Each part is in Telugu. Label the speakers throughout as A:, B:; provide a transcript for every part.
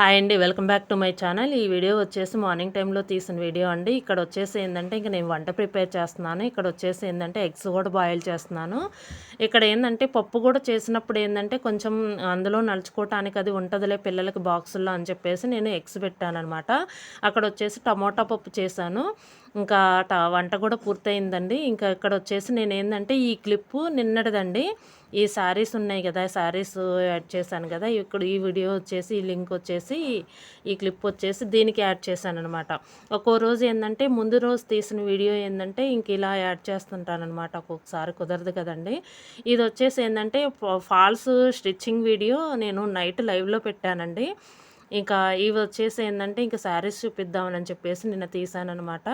A: హాయ్ అండి welcome back to my channel. ఈ వీడియో వచ్చేసి మార్నింగ్ టైంలో తీసిన వీడియో అండి. ఇక్కడ వచ్చేసి ఏంటంటే ఇంక నేను వంట ప్రిపేర్ చేస్తున్నాను. ఇక్కడ వచ్చేసి ఏంటంటే ఎగ్స్ కూడా బాయిల్ చేస్తున్నాను. ఇక్కడ ఏంటంటే పప్పు కూడా చేసినప్పుడు ఏంటంటే కొంచెం అందులో నలుచుకోవటానికి అది ఉంటుందిలే పిల్లలకి బాక్సుల్లో అని చెప్పేసి నేను ఎగ్స్ పెట్టాను అనమాట అక్కడ వచ్చేసి టమోటా పప్పు చేశాను. ఇంకా వంట కూడా పూర్తయిందండి. ఇంకా ఇక్కడ వచ్చేసి నేను ఏంటంటే ఈ క్లిప్పు నిన్నటిదండి. ఈ శారీస్ ఉన్నాయి కదా శారీస్ యాడ్ చేశాను కదా. ఇక్కడ ఈ వీడియో వచ్చేసి ఈ లింక్ వచ్చేసి ఈ క్లిప్ వచ్చేసి దీనికి యాడ్ చేశాను అనమాట ఒక్కో రోజు ఏంటంటే ముందు రోజు తీసిన వీడియో ఏంటంటే ఇంక ఇలా యాడ్ చేస్తుంటాను అనమాట ఒక్కొక్కసారి కుదరదు కదండి. ఇది వచ్చేసి ఏంటంటే ఫాల్స్ స్టిచ్చింగ్ వీడియో నేను నైట్ లైవ్లో పెట్టానండి. ఇంకా ఇవి వచ్చేసి ఏంటంటే ఇంకా శారీస్ చూపిద్దామని చెప్పేసి నిన్న తీసానమాట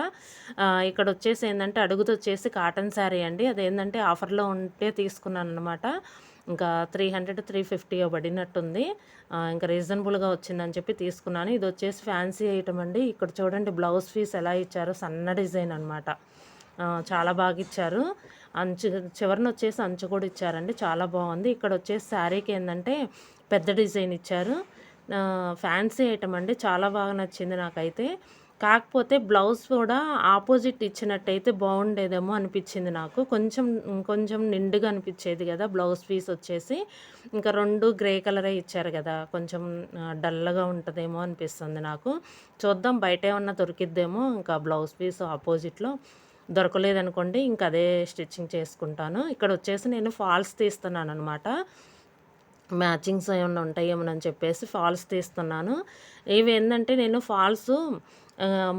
A: ఇక్కడ వచ్చేసి ఏంటంటే అడుగుతూ వచ్చేసి కాటన్ శారీ అండి. అదేంటంటే ఆఫర్లో ఉంటే తీసుకున్నాను అనమాట ఇంకా త్రీ హండ్రెడ్ త్రీ ఫిఫ్టీ పడినట్టుంది. ఇంకా రీజనబుల్గా వచ్చిందని చెప్పి తీసుకున్నాను. ఇది వచ్చేసి ఫ్యాన్సీ ఐటమ్ అండి. ఇక్కడ చూడండి బ్లౌజ్ పీస్ ఎలా ఇచ్చారో సన్న డిజైన్ అనమాట చాలా బాగా ఇచ్చారు. అంచు చివరిన వచ్చేసి అంచు కూడా ఇచ్చారండి. చాలా బాగుంది. ఇక్కడ వచ్చేసి శారీకి ఏంటంటే పెద్ద డిజైన్ ఇచ్చారు. ఫ్యాన్సీ ఐటమ్ అండి. చాలా బాగా నచ్చింది నాకైతే. కాకపోతే బ్లౌజ్ కూడా ఆపోజిట్ ఇచ్చినట్టయితే బాగుండేదేమో అనిపించింది నాకు. కొంచెం కొంచెం నిండుగా అనిపించేది కదా బ్లౌజ్ పీస్ వచ్చేసి. ఇంకా రెండు గ్రే కలరే ఇచ్చారు కదా. కొంచెం డల్గా ఉంటుందేమో అనిపిస్తుంది నాకు. చూద్దాం బయట ఏమన్నా దొరికిద్దేమో. ఇంకా బ్లౌజ్ పీస్ ఆపోజిట్లో దొరకలేదనుకోండి ఇంకా అదే స్టిచ్చింగ్ చేసుకుంటాను. ఇక్కడ వచ్చేసి నేను ఫాల్స్ తీస్తున్నాను అనమాట మ్యాచింగ్స్ ఏమైనా ఉంటాయేమోనని చెప్పేసి ఫాల్స్ తీస్తున్నాను. ఇవి ఏంటంటే నేను ఫాల్స్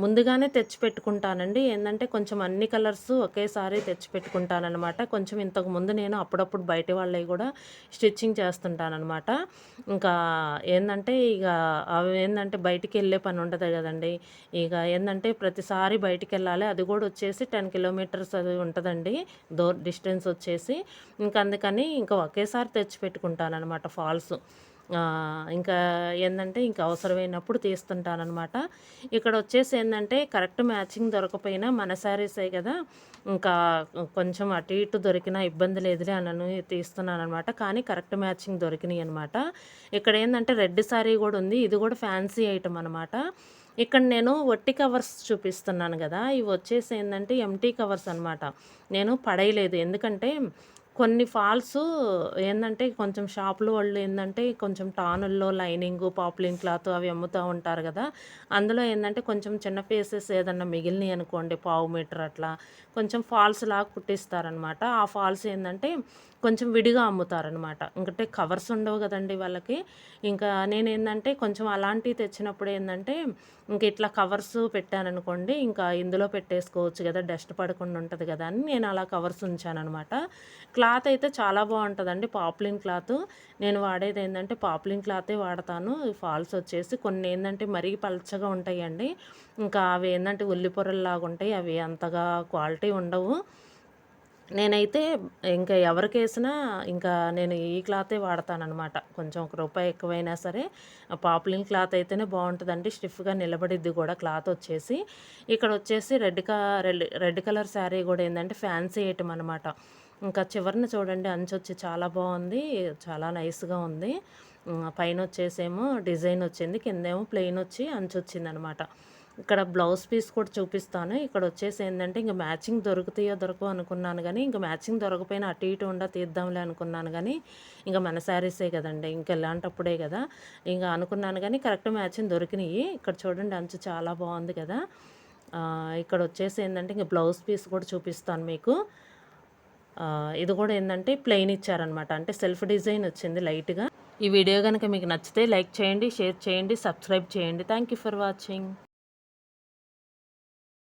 A: ముందుగానే తెచ్చి పెట్టుకుంటానండి ఏంటంటే కొంచెం అన్ని కలర్స్ ఒకేసారి తెచ్చిపెట్టుకుంటానమాట కొంచెం ఇంతకు ముందు నేను అప్పుడప్పుడు బయట వాళ్ళవి కూడా స్టిచ్చింగ్ చేస్తుంటానమాట ఇంకా ఏంటంటే ఇక అవి ఏంటంటే బయటికి వెళ్ళే పని ఉండదు కదండి. ఇక ఏంటంటే ప్రతిసారి బయటికి వెళ్ళాలి. అది కూడా వచ్చేసి టెన్ కిలోమీటర్స్ అది ఉంటుందండి. డోర్ డిస్టెన్స్ వచ్చేసి. ఇంకా అందుకని ఇంకా ఒకేసారి తెచ్చిపెట్టుకుంటానమాట ఫాల్స్. ఇంకా ఏంటంటే ఇంకా అవసరమైనప్పుడు తీస్తుంటానమాట ఇక్కడ వచ్చేసి ఏంటంటే కరెక్ట్ మ్యాచింగ్ దొరకపోయినా మన శారీసే కదా. ఇంకా కొంచెం అటు ఇటు దొరికినా ఇబ్బంది లేదులే అనను తీస్తున్నాను అనమాట కానీ కరెక్ట్ మ్యాచింగ్ దొరికినాయి అనమాట ఇక్కడ ఏంటంటే రెడ్ శారీ కూడా ఉంది. ఇది కూడా ఫ్యాన్సీ ఐటమ్ అనమాట ఇక్కడ నేను వట్టి కవర్స్ చూపిస్తున్నాను కదా. ఇవి వచ్చేసి ఏంటంటే ఎంటీ కవర్స్ అనమాట నేను పడేయలేదు. ఎందుకంటే కొన్ని ఫాల్స్ ఏంటంటే కొంచెం షాపులు వాళ్ళు ఏంటంటే కొంచెం టానుల్లో లైనింగ్ పాపులింగ్ క్లాత్ అవి అమ్ముతూ ఉంటారు కదా. అందులో ఏంటంటే కొంచెం చిన్న పీసెస్ ఏదన్నా మిగిలినాయి అనుకోండి పావు మీటర్ అట్లా కొంచెం ఫాల్స్ లాగా కుట్టిస్తారనమాట. ఆ ఫాల్స్ ఏంటంటే కొంచెం విడిగా అమ్ముతారనమాట. ఇంకంటే కవర్స్ ఉండవు కదండి వాళ్ళకి. ఇంకా నేను ఏంటంటే కొంచెం అలాంటివి తెచ్చినప్పుడు ఏంటంటే ఇంక ఇట్లా కవర్స్ పెట్టాననుకోండి ఇంకా ఇందులో పెట్టేసుకోవచ్చు కదా డస్ట్ పడకుండా ఉంటుంది కదా అని నేను అలా కవర్స్ ఉంచానమాట క్లాత్ అయితే చాలా బాగుంటుందండి పాపులిన్ క్లాత్. నేను వాడేది ఏంటంటే పాపులిన్ క్లాతే వాడతాను. ఫాల్స్ వచ్చేసి కొన్ని ఏంటంటే మరీ పలచగా ఉంటాయండి. ఇంకా అవి ఏంటంటే ఉల్లిపొరల్లాగా ఉంటాయి అవి అంతగా క్వాలిటీ ఉండవు. నేనైతే ఇంకా ఎవరికి వేసినా ఇంకా నేను ఈ క్లాతే వాడతానమాట కొంచెం ఒక రూపాయి ఎక్కువైనా సరే. పాపులిన్ క్లాత్ అయితేనే బాగుంటుందండి స్టిఫ్గా నిలబడిద్ది కూడా క్లాత్ వచ్చేసి. ఇక్కడ వచ్చేసి రెడ్ కా రెడ్ రెడ్ కలర్ శారీ కూడా ఏంటంటే ఫ్యాన్సీ ఐటమ్ అనమాట ఇంకా చివరిన చూడండి అంచు వచ్చి చాలా బాగుంది చాలా నైస్గా ఉంది. పైన వచ్చేసేమో డిజైన్ వచ్చింది కిందేమో ప్లెయిన్ వచ్చి అంచు వచ్చింది అనమాట ఇక్కడ బ్లౌజ్ పీస్ కూడా చూపిస్తాను. ఇక్కడ వచ్చేసి ఏంటంటే ఇంకా మ్యాచింగ్ దొరుకుతాయో దొరకవు అనుకున్నాను కానీ ఇంకా మ్యాచింగ్ దొరకపోయినా అటు ఇటు ఉండ తీద్దాంలే అనుకున్నాను కానీ ఇంకా మన శారీసే కదండి ఇంకా ఇలాంటప్పుడే కదా. ఇంకా అనుకున్నాను కానీ కరెక్ట్ మ్యాచింగ్ దొరికినాయి. ఇక్కడ చూడండి అంచు చాలా బాగుంది కదా. ఇక్కడ వచ్చేసి ఏంటంటే ఇంకా బ్లౌజ్ పీస్ కూడా చూపిస్తాను మీకు. ఇది కూడా ఏంటంటే ప్లెయిన్ ఇచ్చారనమాట అంటే సెల్ఫ్ డిజైన్ వచ్చింది లైట్గా ఈ వీడియో కనుక మీకు నచ్చితే లైక్ చేయండి షేర్ చేయండి సబ్స్క్రైబ్ చేయండి. Thank you for watching